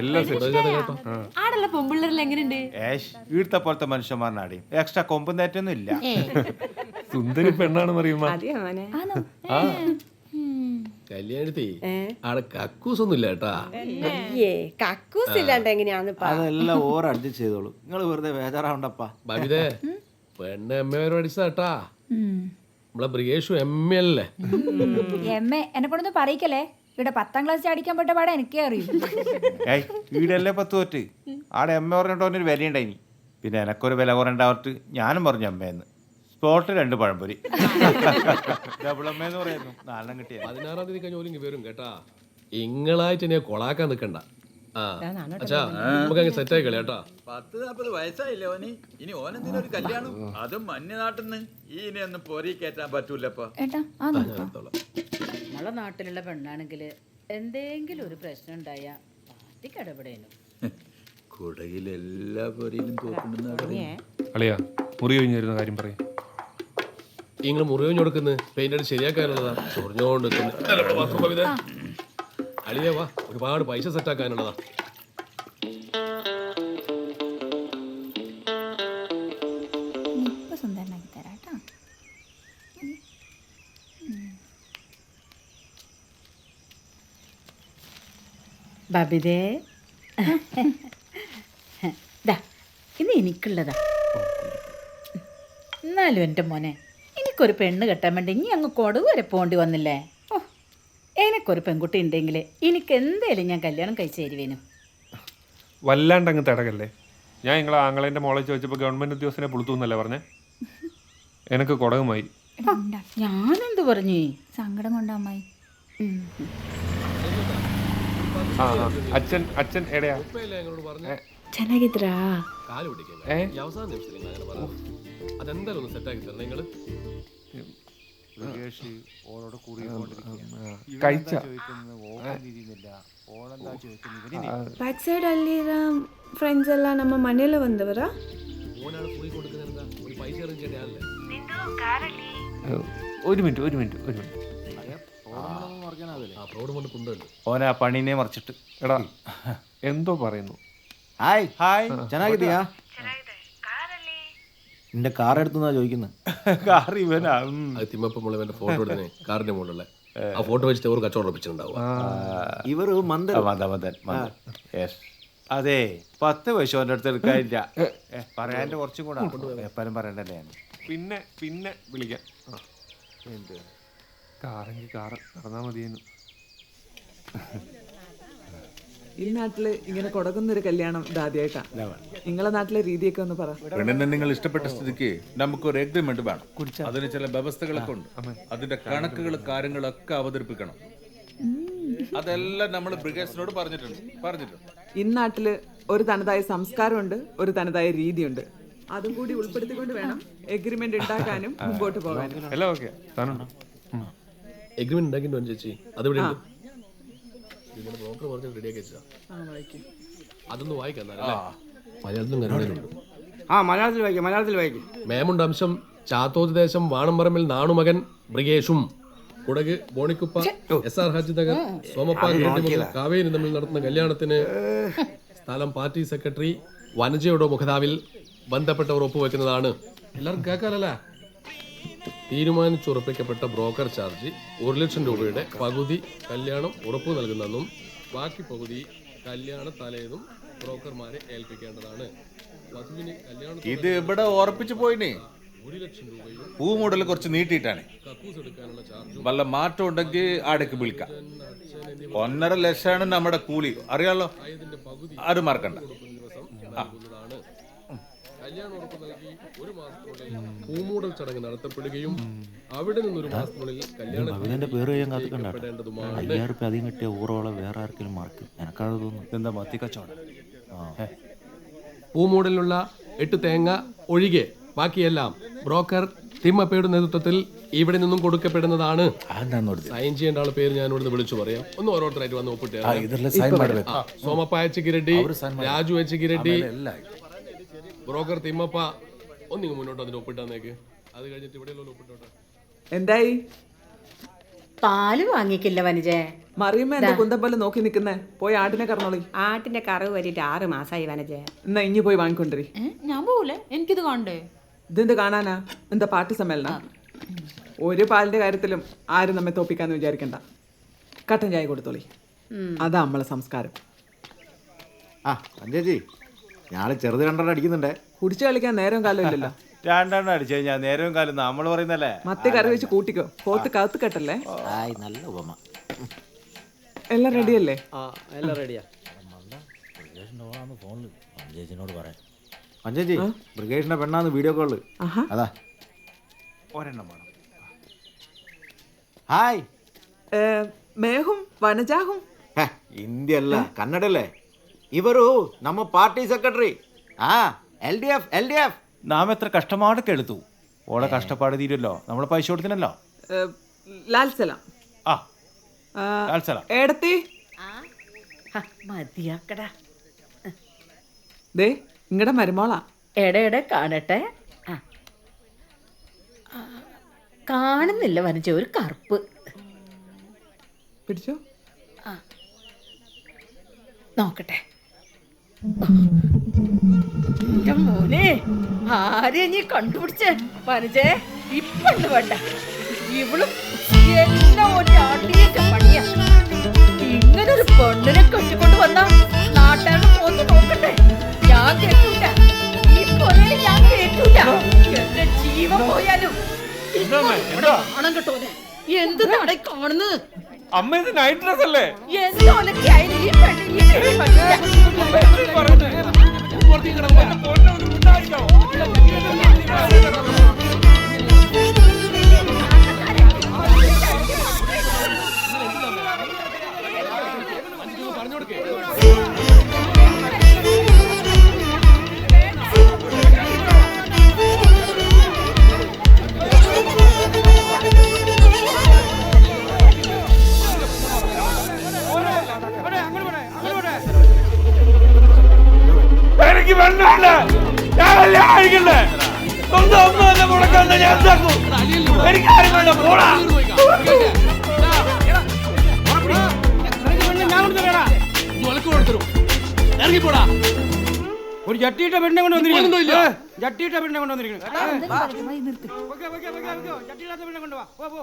എല്ലാം ആടല്ല ആടുള്ള പൊമ്പിള്ളേരിൽ എങ്ങനെയുണ്ട്? ഏഷ് വീഴ്ത്ത പോലത്തെ മനുഷ്യന്മാരനാടി. എക്സ്ട്രാ കൊമ്പും തേറ്റൊന്നും ഇല്ല. സുന്ദരി പെണ്ണാണെന്ന് മോനെ. ആ. കല്യാണത്തി ആടെ കക്കൂസ് ഒന്നും ഇല്ല കേട്ടാ. കക്കൂസ് ഇല്ലാണ്ട് എങ്ങനെയാന്ന് അതെല്ലാം ഓർ അഡ്ജസ്റ്റ് ചെയ്തോളൂ. നിങ്ങൾ വെറുതെ ബേജാറാവണ്ടപ്പാ. ബബിതേ പെണ്ണ് എം എ വരെ പഠിച്ചതാട്ടാ നമ്മളെ ബ്രിഗേഷു എം എ അല്ലേ? എം എ എന്നെ കൊണ്ടൊന്നും പറയിക്കല്ലേ? ഇവിടെ പത്താം ക്ലാസ് അടിക്കാൻ പെട്ട പാടെ എനിക്കേ അറിയൂ ഏയ് വീടല്ലേ പത്ത് തോറ്റ്? ആടെ അമ്മ പറഞ്ഞിട്ട് ഒരു വില ഉണ്ടായിനി പിന്നെ എനക്കൊരു വില കുറേണ്ടാവട്ട് ഞാനും പറഞ്ഞു അമ്മയെന്ന് സ്പോട്ട് രണ്ട് പഴംപൊരി. ഡബിൾ അമ്മയെന്ന് പറയുന്നു. നാലെണ്ണം കിട്ടിയ. പതിനാറാം തീയതി കഴിഞ്ഞ ഓലിങ്ങ് വരും കേട്ടാ. ഇങ്ങളായിട്ട് എന്നെ കൊളാക്കാൻ അച്ഛാ നമുക്ക് അങ്ങ് സെറ്റ് ആയി കളി കേട്ടാ. പത്ത് നാപ്പത് വയസ്സായില്ലേ ഓന്? ഇനി ഓനെന്തിനൊരു കല്യാണം? അതും മഞ്ഞ നാട്ടിന്ന് ഈ ഇനി ഒന്നും പൊരി കയറ്റാൻ പറ്റൂലപ്പ ഏട്ടാ ആ നോക്കാം. നമ്മളെ നാട്ടിലുള്ള പെണ്ണാണെങ്കിൽ എന്തെങ്കിലും ഒരു പ്രശ്നം ഉണ്ടായ പാർട്ടിക്ക് ഇടപെടേനു. കുടയിൽ എല്ലാ പൊരിയിലും അളിയാ. മുറി കഴിഞ്ഞിരുന്ന കാര്യം പറയും. നിങ്ങൾ മുറിവഞ്ഞു കൊടുക്കുന്നത് പെയിന്റ് ശരിയാക്കാനുള്ളതാ. ചൊറിഞ്ഞോണ്ട് നിക്കുന്ന്. അളിയേ വാ. ഒരുപാട് പൈസ സെറ്റാക്കാനുള്ളതാ ബബിതേ. ദാ ഇത് എനിക്കുള്ളതാ. എന്നാലും എന്റെ മോനെ എനിക്കൊരു പെണ്ണ് കെട്ടാൻ വേണ്ടി ഇനി അങ്ങ് കൊടുവരെ വരെ പോണ്ടി വന്നില്ലേ? എനിക്കൊരു പെൺകുട്ടി ഉണ്ടെങ്കിൽ എനിക്ക് എന്തേലും ഞാൻ കല്യാണം കഴിച്ചു തരുവേനു വല്ലാണ്ട് അങ്ങ് തടകല്ലേ ഞാൻ നിങ്ങളെ ആങ്ങളേന്റെ മോളെ ചോദിച്ചപ്പോൾ ഗവൺമെന്റ് ഉദ്യോഗസ്ഥനെ പുളുത്തു എന്നല്ലേ പറഞ്ഞേ എനക്ക് കുടകുമായി ഞാനെന്ത് പറഞ്ഞു സങ്കടം കൊണ്ടാ അമ്മായി ആ ആ. അച്ഛൻ അച്ഛൻ എടയാ ഉപ്പയല്ലേ ഞങ്ങളോട് പറഞ്ഞ ಚೆನ್ನಾಗಿದ್ರಾ കാല് പിടിക്കില്ല ഏ? ഈ അവസാന നിമിഷത്തിൽ നിങ്ങൾ അങ്ങനെ പറഞ്ഞു അതെന്തായാലും ഒന്ന് സെറ്റ് ആക്കി തരണം നിങ്ങള് ഓളോട് കൂടി കഴിച്ച ഓളെന്താ ചോദിക്കുന്നത് ಬ್ಯಾಕ್ ಸೈಡ್ ಅಲ್ಲಿರೋ ಫ್ರೆಂಡ್ಸ್ ಎಲ್ಲ ನಮ್ಮ ಮನೆಯಲ್ಲ ಬಂದವರಾ ഓനാണ് പോയി കൊടുക്കുന്നത് എന്താ ഒരു പൈസ അറേഞ്ച് ചെയ്യാനല്ലേ ഒരു മിനിറ്റ് ഒരു മിനിറ്റ് ഒരു മിനിറ്റ് ആ പ്രൗഡ് കൊണ്ട് കുണ്ടുണ്ട് ഓനെ ആ പണീനെ മറിച്ചിട്ട് എടാ എന്തോ പറയുന്നു ಹಾಯ್ ഹായ് ಚೆನ್ನಾಗಿದೀಯಾ നിന്റെ കാർ എടുത്തുന്നാ ചോദിക്കുന്നത് കാർ ഇവനാ. അത് തിമ്മപ്പം മുളവന്റെ ഫോട്ടോ എടുത്തേ കാറിന്റെ മുകളിലുള്ള. ആ ഫോട്ടോ വെച്ചിട്ട് ഒരു കച്ചവടം മന്ദർ മദൻ മദൻ മദൻ യെസ് അതെ പത്ത് വയസ്സ് ഓന്റെ അടുത്ത് എടുക്കാനില്ല. പറയാന്റെ കുറച്ചും കൂടെ. എപ്പോഴും പറയണ്ടല്ലേ ഞാൻ? പിന്നെ പിന്നെ വിളിക്കാം. എന്ത്? കാറെങ്കിൽ കാറ് നടന്നാൽ മതിയെന്നു ഈ നാട്ടിൽ ഇങ്ങനെ കൊടുക്കുന്ന ഒരു കല്യാണം ഇതാദ്യമായിട്ടാ നിങ്ങളെ നാട്ടിലെ രീതിയൊക്കെ ഒന്ന് പറ. പെണ്ണിനെ നിങ്ങൾ ഇഷ്ടപ്പെട്ട സ്ഥിതിക്ക് നമുക്ക് ഒരു എഗ്രിമെന്റ് വേണം അതിന് ചില വ്യവസ്ഥകളൊക്കെ ഉണ്ട്. അതിന്റെ കണക്കുകൾ കാര്യങ്ങളൊക്കെ അവതരിപ്പിക്കണം. അതെല്ലാം നമ്മൾ ബ്രിഗേഷനോട് പറഞ്ഞിട്ടുണ്ട്. പറഞ്ഞിട്ടുണ്ട്. ഇന്നാട്ടിൽ ഒരു തനതായ സംസ്കാരമുണ്ട് ഒരു തനതായ രീതിയുണ്ട്. അതും കൂടി ഉൾപ്പെടുത്തിക്കൊണ്ട് വേണം എഗ്രിമെന്റ് ഉണ്ടാക്കാനും മുമ്പോട്ട് പോകാനും. എല്ലാം ഓക്കെ. എഗ്രിമെന്റ് ഉണ്ടാക്കിയിട്ട് ചേച്ചി. അതിവിടെ നിങ്ങളുടെ ബ്രോക്കർ പറഞ്ഞ റെഡിയാക്കി വെച്ചാ ആ, വായിക്കും. അതൊന്ന് വായിക്കാം എന്നാലല്ലേ? മലയാളത്തിലും കന്നഡയിലുണ്ട് ആ മലയാളത്തിൽ വായിക്കും മലയാളത്തിൽ വായിക്കും. മേമുണ്ട് അംശം വാണമ്പറമ്പിൽ നാണുമകൻ ബ്രിഗേഷും കുടക് ബോണിക്കുപ്പ എസ് ആർ ഹാജി നഗർ സോമപ്പ കാവേരി തമ്മിൽ നടത്തുന്ന കല്യാണത്തിന് സ്ഥലം പാർട്ടി സെക്രട്ടറി വനജയുടെ മുഖതാവിൽ ബന്ധപ്പെട്ടവർ ഒപ്പുവെക്കുന്നതാണ്. എല്ലാവർക്കും കേൾക്കാനല്ലേ തീരുമാനിച്ചുറപ്പിക്കപ്പെട്ട ബ്രോക്കർ ചാർജ് ഒരു ലക്ഷം രൂപയുടെ പകുതി കല്യാണം ഉറപ്പു നൽകുന്നെന്നും ബാക്കി പകുതി കല്യാണ തലേന്നും ബ്രോക്കർമാരെ ഏൽപ്പിക്കേണ്ടതാണ്. വധുവിന് കല്യാണ ഇത് ഇവിടെ ഉറപ്പിച്ചു പോയിനേ. ഒരു ലക്ഷം രൂപയും പൂമൂടൽ കുറച്ച് നീട്ടിയിട്ടാണ്. കക്കൂസ് എടുക്കാനുള്ള ചാർജും വല്ല മാറ്റം ഉണ്ടെങ്കിൽ ആടേക്ക് വിളിക്കാം. ഒന്നര ലക്ഷമാണ് നമ്മുടെ കൂലി. അറിയാലോ? അത് മറക്കണ്ട. നൽകുന്നതാണ് കല്യാണം ഉറപ്പ് നൽകി ഒരു മാസത്തിനുള്ളിൽ പൂമൂടൽ ചടങ്ങ് നടത്തപ്പെടുകയും അവിടെ നിന്നൊരു മാസത്തിനുള്ളിൽ കല്യാണം പേര് കഴിയാൻ കാത്തിക്കണ്ടാട്ടേണ്ടതുമാണ് അയ്യായിരം റുപ്യ അധികം കിട്ടിയ ഊറോളം വേറെ ആർക്കെങ്കിലും മാർക്ക് എനക്കാണ് തോന്നുന്നു എന്താ മത്തി കച്ചവടം? പൂമൂടലിലുള്ള എട്ട് തേങ്ങ ഒഴികെ ബാക്കിയെല്ലാം ബ്രോക്കർ തിമ്മപ്പയുടെ നേതൃത്വത്തിൽ ഇവിടെ നിന്നും കൊടുക്കപ്പെടുന്നതാണ്. സൈൻ ചെയ്യേണ്ട ആളെ പേര് ഞാൻ ഇവിടുന്ന് വിളിച്ചു പറയാം. ഒന്ന് ഓരോരുത്തരായിട്ട് വന്ന് ഒപ്പിട്ട് Somappa H Kiratti Raju H Kiratti broker Thimmappa ഒന്നിങ്ങ് മുന്നോട്ട് അതിന് ഒപ്പിട്ടാന്നേക്ക് അത് കഴിഞ്ഞിട്ട് ഇവിടെ ഒപ്പിട്ടോട്ടെ എന്തായി? പാൽ വാങ്ങിക്കില്ല വനജേ. മറിയുമ്പോ എന്താ കുന്തപ്പല്ല് നോക്കി നിക്കുന്നേ പോയി ആട്ടിനെ കറന്നോളി. ആട്ടിന്റെ കറവ് വരിട്ട് ആറ് മാസമായി വനജേ. എന്നാ ഇനി പോയി വാങ്ങിക്കൊണ്ടിരി. ഞാൻ പോകൂലേ എനിക്കിത് കാണണ്ടേ? ഇതെന്ത് കാണാനാ? എന്താ പാർട്ടി സമ്മേളന? ഒരു പാലിന്റെ കാര്യത്തിലും ആരും നമ്മെ തോപ്പിക്കാന്ന് വിചാരിക്കണ്ട. കട്ടൻ ചായ കൊടുത്തോളി. അതാ നമ്മളെ സംസ്കാരം. ആ അഞ്ചേച്ചി ഞാൻ ചെറുത് രണ്ടെണ്ണം അടിക്കുന്നുണ്ടേ. കുടിച്ചു കളിക്കാൻ നേരം കാലം ഇല്ലല്ലോ. രണ്ടെണ്ണം അടിച്ചു കഴിഞ്ഞാൽ നേരവും കാലം നമ്മൾ പറയുന്നല്ലേ മത്തി കറി വെച്ച് കൂട്ടിക്കോ. പോത്ത് കത്ത് കെട്ടല്ലേ? ആയി നല്ല ഉപമ. എല്ലാം റെഡിയല്ലേ? ആ എല്ലാം റെഡിയാ. ഫോണിൽ ചേച്ചിനോട് പറയാം മഞ്ചേച്ചി ബ്രിഗേഷിന്റെ പെണ്ണാന്ന് വീഡിയോ കോൾ. അതാ. ഒരെണ്ണം വേണം. ഹായ്. മേഹും വനജാഹും? ഇന്ത്യ അല്ല കന്നഡല്ലേ? ഇവരു നമ്മ പാർട്ടി സെക്രട്ടറി. ആ L D F L D F നാം എത്ര കഷ്ടമാടൊക്കെ എടുത്തു ഓളെ കഷ്ടപ്പാട് തീരുമല്ലോ. നമ്മളെ പൈസ കൊടുത്തിനല്ലോ. ലാൽ ദേ ഇങ്ങടെ മരുമോളാ. എടയുടെ കാണട്ടെ. കാണുന്നില്ല വനജ ഒരു കറുപ്പ്. പിടിച്ചോ? നോക്കട്ടെ. എന്റെ മോനെ ആരെ നീ കണ്ടുപിടിച്ചേ? വനജേ ഇപ്പണ്ട് വേണ്ട. ഇവളും എല്ലാം ഒരു അടിയൊക്കെ പണിയാ. ഇങ്ങനൊരു പെണ്ണിനെ കെട്ടിക്കൊണ്ട് വന്ന നാട്ടുകാരുടെ പോന്ന് നോക്കട്ടെ. ഞാൻ കേട്ടൂല. ഈ കൊലയിൽ ഞാൻ കേട്ടൂല. എന്റെ ജീവൻ പോയാലും പണം കിട്ടൂലെ എന്ത്? നടക്കാണെന്ന് അമ്മ ഇത് നൈറ്റ് ഡ്രസ് അല്ലേ എന്തോലൊക്കെ മുടക്കാൻ ഞാൻ എന്താക്കും എനിക്ക് ആരും വേണ്ട പോടാ. ഒരു ജട്ടിയിട്ട പെണ്ണെ കൊണ്ട് വന്നിരിക്കുന്നു. ജട്ടിയിട്ട പെണ്ണെ കൊണ്ട് വന്നിരിക്കുന്നു. ജട്ടിയില്ലാത്ത പെണ്ണെ കൊണ്ടുവാ പോ പോ.